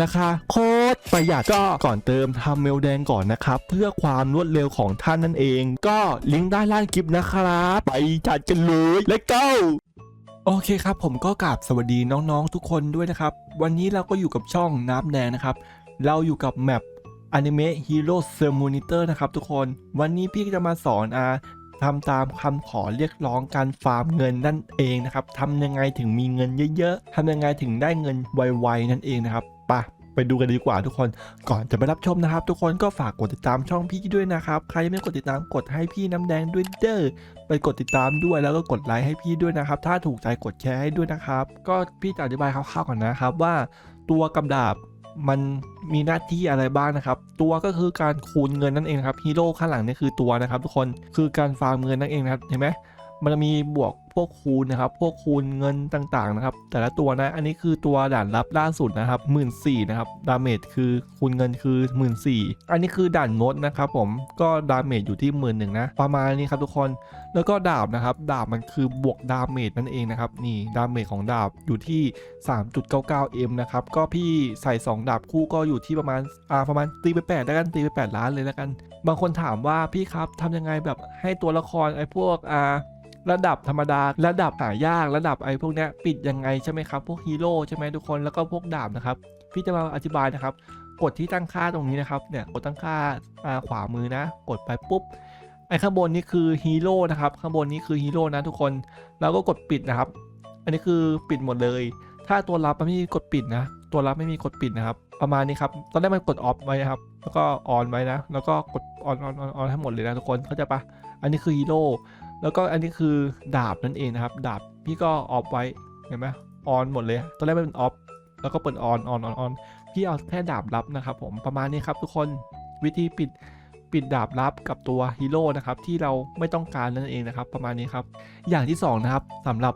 ราคาโคตรประหยัดก็ก่อนเติมทำเมลแดงก่อนนะครับ เพื่อความรวดเร็วของท่านนั่นเอง ก็ลิงก์ด้านล่างคลิปนะครับ ไปจัดกันเลยและ go โอเคครับ ผมก็กราบสวัสดีน้องๆทุกคนด้วยนะครับ วันนี้เราก็อยู่กับช่องน้ำแดงนะครับ เราอยู่กับแมป Anime Hero s e r Monitor นะครับทุกคนวันนี้พี่จะมาสอนอาทำตามคำขอเรียกร้องการฟาร์มเงินนั่นเองนะครับทำยังไงถึงมีเงินเยอะๆทำยังไงถึงได้เงินไวๆนั่นเองนะครับ ปะไปดูกันดีกว่าทุกคน ก่อนจะไปรับชมนะครับ ทุกคนก็ฝากกดติดตามช่องพี่ด้วยนะครับ ใครยังไม่กดติดตามกดให้พี่น้ำแดงด้วยเด้อ ไปกดติดตามด้วยแล้วก็กดไลค์ให้พี่ด้วยนะครับ ถ้าถูกใจกดแชร์ให้ด้วยนะครับ ก็พี่จะอธิบายคร่าวๆก่อนนะครับว่า ตัวกำดาบมันมีหน้าที่อะไรบ้างนะครับ ตัวก็คือการคูณเงินนั่นเองครับฮีโร่ข้างหลังนี่คือตัวนะครับ ทุกคนคือการฟาร์มเงินนั่นเองนะครับเห็นไหม มันจะมีบวกพวกคูณนะครับ พวกคูณเงินต่างๆนะครับ แต่ละตัวนะ อันนี้คือตัวด่านลับล่าสุดนะครับหมื่นสี่นะครับ ดาเมจคือคูณเงินคือหมื่นสี่อันนี้คือด่านมดนะครับผม ก็ดาเมจอยู่ที่หมื่นหนึ่งนะ ประมาณนี้ครับทุกคน แล้วก็ดาบนะครับ ดาบมันคือบวกดาเมจนั่นเองนะครับ นี่ดาเมจของดาบอยู่ที่ 3.99m นะครับ ก็พี่ใส่ 2 ดาบคู่ก็อยู่ที่ประมาณ อ่า ประมาณตีไป8แล้วกัน ตีไป8ล้านเลยแล้วกัน บางคนถามว่าพี่ครับทำยังไงแบบให้ตัวละครไอ้พวก อ่า ระดับธรรมดา ระดับหายากระดับไอ้พวกเนี้ยปิดยังไงใช่ไหมครับพวกฮีโร่ใช่ไหมทุกคนแล้วก็พวกดาบนะครับพี่จะมาอธิบายนะครับ กดที่ตั้งค่าตรงนี้นะครับเนี่ยกดตั้งค่าาขวามือนะ กดไปปุ๊บไอ้ข้างบนนี่คือฮีโร่นะครับข้างบนนี้คือฮีโร่นะทุกคนแล้วก็กดปิดนะครับ อันนี้คือปิดหมดเลย ถ้าตัวรับไม่มีกดปิดนะ ตัวรับไม่มีกดปิดนะครับ ประมาณนี้ครับตอนแรกมันกดออฟไว้นะครับ แล้วก็ออนไว้นะ แล้วก็กดออนออนออนออนให้หมดเลยนะทุกคนเข้าใจปะอันนี้คือฮีโร่ แล้วก็อันนี้คือดาบนั่นเองนะครับ ดาบพี่ก็ออฟไว้เห็นไหมออนหมดเลยตอนแรกมันเป็นออฟแล้วก็เปิดออนออนออนออนพี่เอาแค่ดาบลับนะครับ ผมประมาณนี้ครับทุกคนวิธีปิดปิดดาบลับกับตัวฮีโร่นะครับที่เราไม่ต้องการนั่นเองนะครับ ประมาณนี้ครับ อย่างที่ 2 นะครับสำหรับ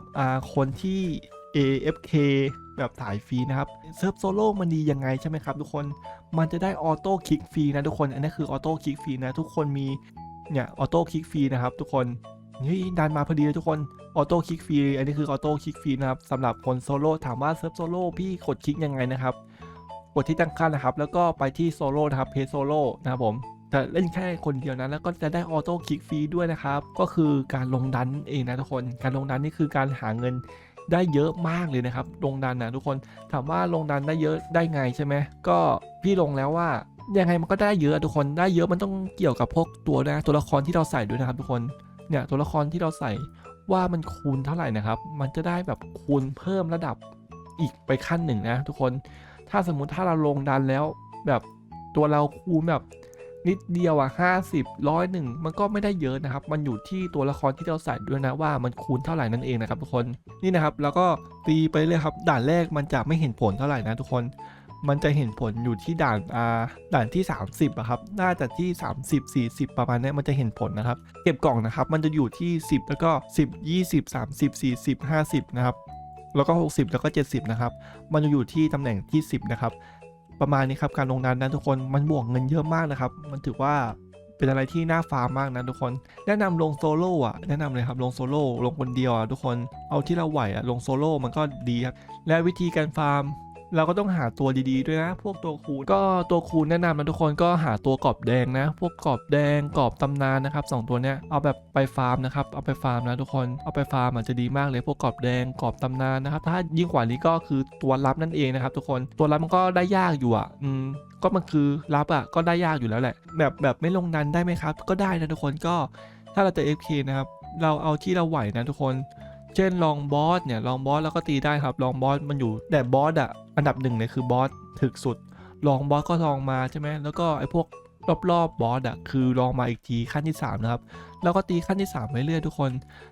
คนที่ AFK แบบถ่ายฟรีนะครับเซิร์ฟโซโล่มันดียังไงใช่ไหมครับ ทุกคนมันจะได้ออโต้คลิกฟรีนะทุกคนอันนี้คือออโต้คลิกฟรีนะทุกคนมีเนี่ยออโต้คลิกฟรีนะครับ ทุกคน เฮ้ยดันมาพอดีเลยทุกคนออโต้คลิกฟรีอันนี้คือออโต้คลิกฟรีนะครับสำหรับคนโซโล่ถามว่าเซิร์ฟโซโล่พี่กดคลิกยังไงนะครับ กดที่ตั้งค่านะครับ แล้วก็ไปที่โซโล่นะครับเพจโซโล่นะครับผมจะเล่นแค่คนเดียวนะแล้วก็จะได้ออโต้คลิกฟรีด้วยนะครับ ก็คือการลงดันเองนะทุกคนการลงดันนี่คือการหาเงินได้เยอะมากเลยนะครับลงดันนะทุกคนถามว่าลงดันได้เยอะได้ไงใช่ไหมก็พี่ลงแล้วว่ายังไงมันก็ได้เยอะทุกคนได้เยอะมันต้องเกี่ยวกับพวกตัวนะตัวละครที่เราใส่ด้วยนะครับทุกคน เนี่ยตัวละครที่เราใส่ว่ามันคูณเท่าไหร่นะครับ มันจะได้แบบคูณเพิ่มระดับอีกไปขั้นหนึ่งนะทุกคน ถ้าสมมุติถ้าเราลงดันแล้วแบบตัวเราคูณแบบนิดเดียวอะห้าสิบร้อยหนึ่งมันก็ไม่ได้เยอะนะครับ มันอยู่ที่ตัวละครที่เราใส่ด้วยนะว่ามันคูณเท่าไหร่นั่นเองนะครับทุกคน นี่นะครับแล้วก็ตีไปเลยครับด่านแรกมันจะไม่เห็นผลเท่าไหร่นะทุกคน มันจะเห็นผลอยู่ที่ด่านอ่าด่านที่ 30อะครับ น่าจะที่ 30 40 ประมาณนี้มันจะเห็นผลนะครับ เก็บกล่องนะครับ มันจะอยู่ที่ 10 แล้วก็ 10 20 30 40 50 นะครับ แล้วก็ 60 แล้วก็ 70 นะครับ มันจะอยู่ที่ตำแหน่งที่ 10 นะครับ ประมาณนี้ครับ การลงดันนะทุกคน มันบวกเงินเยอะมากนะครับ มันถือว่าเป็นอะไรที่น่าฟาร์มมากนะทุกคน แนะนำลงโซโล่อะแนะนำเลยครับลงโซโล่ลงคนเดียวอะทุกคน เอาที่เราไหวอะลงโซโล่มันก็ดีครับ และวิธีการฟาร์ม เราก็ต้องหาตัวดีๆด้วยนะ พวกตัวคูณก็ตัวคูณแนะนำนะทุกคนก็หาตัวกรอบแดงนะ พวกกรอบแดงกรอบตำนานนะครับสองตัวเนี้ยเอาแบบไปฟาร์มนะครับเอาไปฟาร์มนะทุกคนเอาไปฟาร์มอาจจะดีมากเลยพวกกรอบแดงกรอบตำนานนะครับ ถ้ายิ่งกว่านี้ก็คือตัวรับนั่นเองนะครับทุกคนตัวรับมันก็ได้ยากอยู่อะอืมก็มันคือรับอะก็ได้ยากอยู่แล้วแหละ แบบแบบไม่ลงดันได้ไหมครับ ก็ได้นะทุกคนก็ถ้าเราจะ FK นะครับเราเอาที่เราไหวนะทุกคน เช่นลองบอสเนี่ยลองบอสแล้วก็ตีได้ครับลองบอสมันอยู่แต่บอสอะอันดับหนึ่งเลยคือบอสถึกสุดลองบอสก็ลองมาใช่ไหมแล้วก็ไอ้พวกรอบๆบบอสอะคือลองมาอีกทีขั้นที่ 3 นะครับ แล้วก็ตีขั้นที่3ไปเรื่อยทุกคน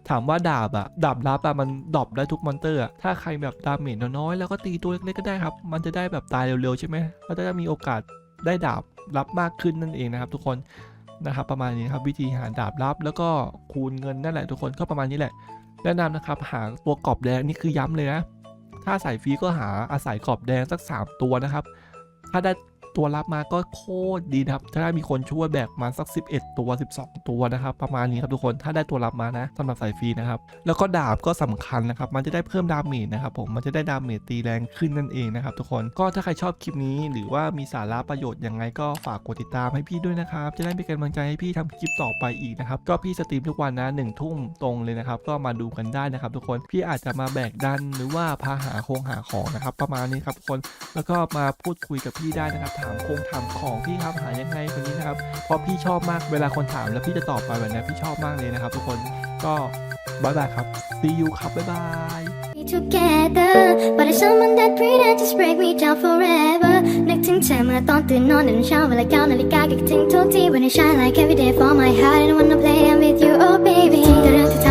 ถามว่าดาบอะดาบลับอะมันดรอปได้ทุกมอนเตอร์อะถ้าใครแบบดาเมจน้อยๆแล้วก็ตีตัวเล็กๆก็ได้ครับ มันจะได้แบบตายเร็วๆใช่ไหมก็จะมีโอกาสได้ดาบลับมากขึ้นนั่นเองนะครับ ทุกคนนะครับประมาณนี้ครับวิธีหาดาบลับแล้วก็คูณเงินนั่นแหละทุกคนก็ประมาณนี้แหละ แนะนำนะครับหาตัวกรอบแดงนี่คือย้ำเลยนะถ้าใส่ฟรีก็หาอาศัยกรอบแดงสัก 3 ตัวนะครับ ถ้าได้ ตัวรับมาก็โคตรดีนะครับ ถ้าได้มีคนช่วยแบกมาสัก 11 ตัว 12 ตัวนะครับ ประมาณนี้ครับทุกคน ถ้าได้ตัวรับมานะสำหรับสายฟรีนะครับ แล้วก็ดาบก็สำคัญนะครับ มันจะได้เพิ่มดาเมจนะครับผม มันจะได้ดาเมจตีแรงขึ้นนั่นเองนะครับทุกคน ก็ถ้าใครชอบคลิปนี้ หรือว่ามีสาระประโยชน์ยังไงก็ฝากกดติดตามให้พี่ด้วยนะครับ จะได้เป็นกำลังใจให้พี่ทำคลิปต่อไปอีกนะครับ ก็พี่สตรีมทุกวันนะหนึ่งทุ่มตรงเลยนะครับ ก็มาดูกันได้นะครับ ทุกคน พี่อาจจะมาแบกดันหรือว่าพาหาโครงหาของนะครับ ประมาณนี้ครับทุกคน แล้วก็มาพูดคุยกับพี่ได้นะครับามโครงถามของพี่ครับหายังไงแบบนี้นะครับเพราะพี่ชอบมากเวลาคนถามแล้วพี่จะตอบไปแบบนี้พี่ชอบมากเลยนะครับ ทุกคนก็บายบายครับ see you ครับบ๊ายบาย together But it's someone that pretend just break me down forever นึกถึงเธอเมื่อตอนตื่นนอนในเช้าเวลาเก้านาฬิกาคิดถึงทุกที When I shine like every day for my heart And wanna play them with you oh baby ทิ้งแต่เรื่องที่ท